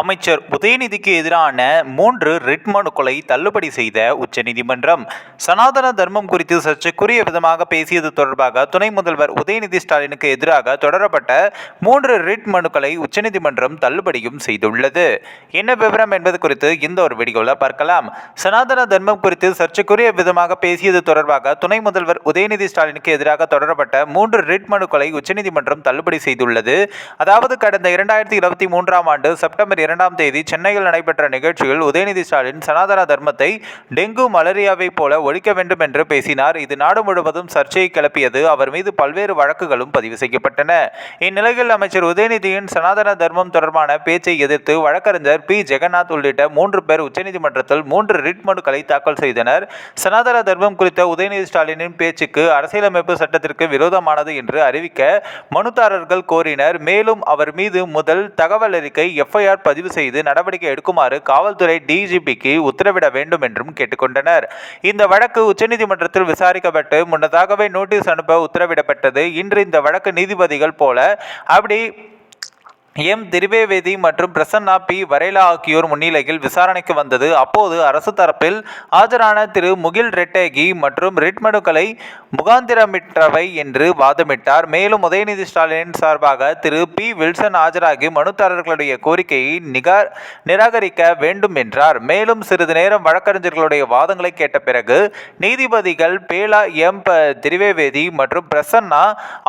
அமைச்சர் உதயநிதிக்கு எதிரான மூன்று ரிட் மனுக்களை தள்ளுபடி செய்த உச்சநீதிமன்றம். சனாதன தர்மம் குறித்து சர்ச்சைக்குரிய விதமாக பேசியது தொடர்பாக துணை முதல்வர் உதயநிதி ஸ்டாலினுக்கு எதிராக தொடரப்பட்ட மூன்று ரிட் மனுக்களை உச்சநீதிமன்றம் தள்ளுபடியும் செய்துள்ளது. என்ன விவரம் என்பது குறித்து இந்த ஒரு வீடியோவில் பார்க்கலாம். சனாதன தர்மம் குறித்து சர்ச்சைக்குரிய விதமாக பேசியது தொடர்பாக துணை முதல்வர் உதயநிதி ஸ்டாலினுக்கு எதிராக தொடரப்பட்ட மூன்று ரிட் மனுக்களை உச்சநீதிமன்றம் தள்ளுபடி செய்துள்ளது. அதாவது கடந்த இரண்டாயிரத்தி இருபத்தி மூன்றாம் ஆண்டு செப்டம்பர் இரண்டாம் தேதி சென்னையில் நடைபெற்ற நிகழ்ச்சியில் உதயநிதி ஸ்டாலின் சனாதன தர்மத்தை டெங்கு மலேரியாவை போல ஒழிக்க வேண்டும் என்று பேசினார். இது நாடு முழுவதும் சர்ச்சையை கிளப்பியது. அவர் மீது பல்வேறு வழக்குகளும் பதிவு செய்யப்பட்டன. இந்நிலையில் அமைச்சர் உதயநிதியின் சனாதன தர்மம் தொடர்பான பேச்சை எதிர்த்து வழக்கறிஞர் பி. ஜெகநாத் உள்ளிட்ட மூன்று பேர் உச்சநீதிமன்றத்தில் மூன்று ரிட் மனுக்களை தாக்கல் செய்தனர். சனாதன தர்மம் குறித்த உதயநிதி ஸ்டாலினின் பேச்சுக்கு அரசியலமைப்பு சட்டத்திற்கு விரோதமானது என்று அறிவிக்க மனுதாரர்கள் கோரினர். மேலும் அவர் மீது முதல் தகவல் அறிக்கை எஃப்ஐஆர் பதிவு செய்து நடவடிக்கை எடுக்குமாறு காவல்துறை டிஜிபிக்கு உத்தரவிட வேண்டும் என்றும் கேட்டுக்கொண்டனர். இந்த வழக்கு உச்சநீதிமன்றத்தில் விசாரிக்கப்பட்டு முன்னதாகவே நோட்டீஸ் அனுப்ப உத்தரவிடப்பட்டது. இன்று இந்த வழக்கு நீதிபதிகள் போல அப்படி எம் திரிவேவேதி மற்றும் பிரசன்னா பி வரைலா ஆகியோர் முன்னிலையில் விசாரணைக்கு வந்தது. அப்போது அரசு தரப்பில் ஆஜரான திரு முகில் ரெட்டேகி மற்றும் ரிட் மனுக்களை முகாந்திரமிட்டவை என்று வாதமிட்டார். மேலும் உதயநிதி ஸ்டாலின் சார்பாக திரு பி வில்சன் ஆஜராகி மனுதாரர்களுடைய கோரிக்கையை நிகார் நிராகரிக்க வேண்டும் என்றார். மேலும் சிறிது நேரம் வழக்கறிஞர்களுடைய வாதங்களை கேட்ட பிறகு நீதிபதிகள் பேலா எம் திரிவேவேதி மற்றும் பிரசன்னா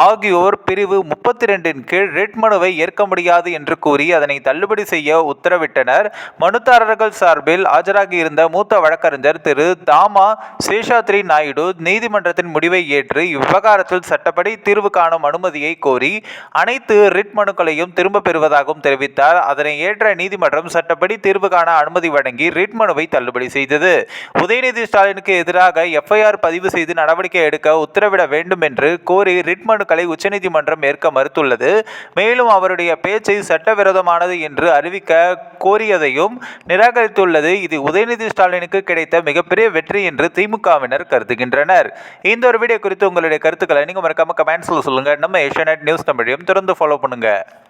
ஆகியோர் பிரிவு முப்பத்தி ரெண்டின் கீழ் ரிட் மனுவை ஏற்க முடியாது முடியாது என்று கூறி அதனை தள்ளுபடி செய்ய உத்தரவிட்டனர். மனுதாரர்கள் சார்பில் ஆஜராகியிருந்த மூத்த வழக்கறிஞர் திரு தாமா சேஷாத்ரி நாயுடு நீதிமன்றத்தின் முடிவை ஏற்று இவ்விவகாரத்தில் சட்டப்படி தீர்வு காணும் அனுமதியை கோரி அனைத்து ரிட் மனுக்களையும் திரும்ப பெறுவதாகவும் தெரிவித்தார். அதனை ஏற்ற நீதிமன்றம் சட்டப்படி தீர்வு காண அனுமதி வழங்கி ரிட் மனுவை தள்ளுபடி செய்தது. உதயநிதி ஸ்டாலினுக்கு எதிராக எஃப்ஐஆர் பதிவு செய்து நடவடிக்கை எடுக்க உத்தரவிட வேண்டும் என்று கோரி ரிட் மனுக்களை உச்சநீதிமன்றம் ஏற்க மறுத்துள்ளது. மேலும் அவருடைய பேச்சு பேச்சை சட்டவிரோதமானது என்று அறிவிக்க கோரியதையும் நிராகரித்துள்ளது. இது உதயநிதி ஸ்டாலினுக்கு கிடைத்த மிகப்பெரிய வெற்றி என்று திமுகவினர் கருதுகின்றனர். இந்த ஒரு வீடியோ குறித்து உங்களுடைய கருத்துக்களை நீங்கள் மறக்காம கமெண்ட்ஸில் சொல்லுங்கள் நம்ம ஏஷியா நியூஸ் தமிழையும் தொடர்ந்து ஃபாலோ பண்ணுங்கள்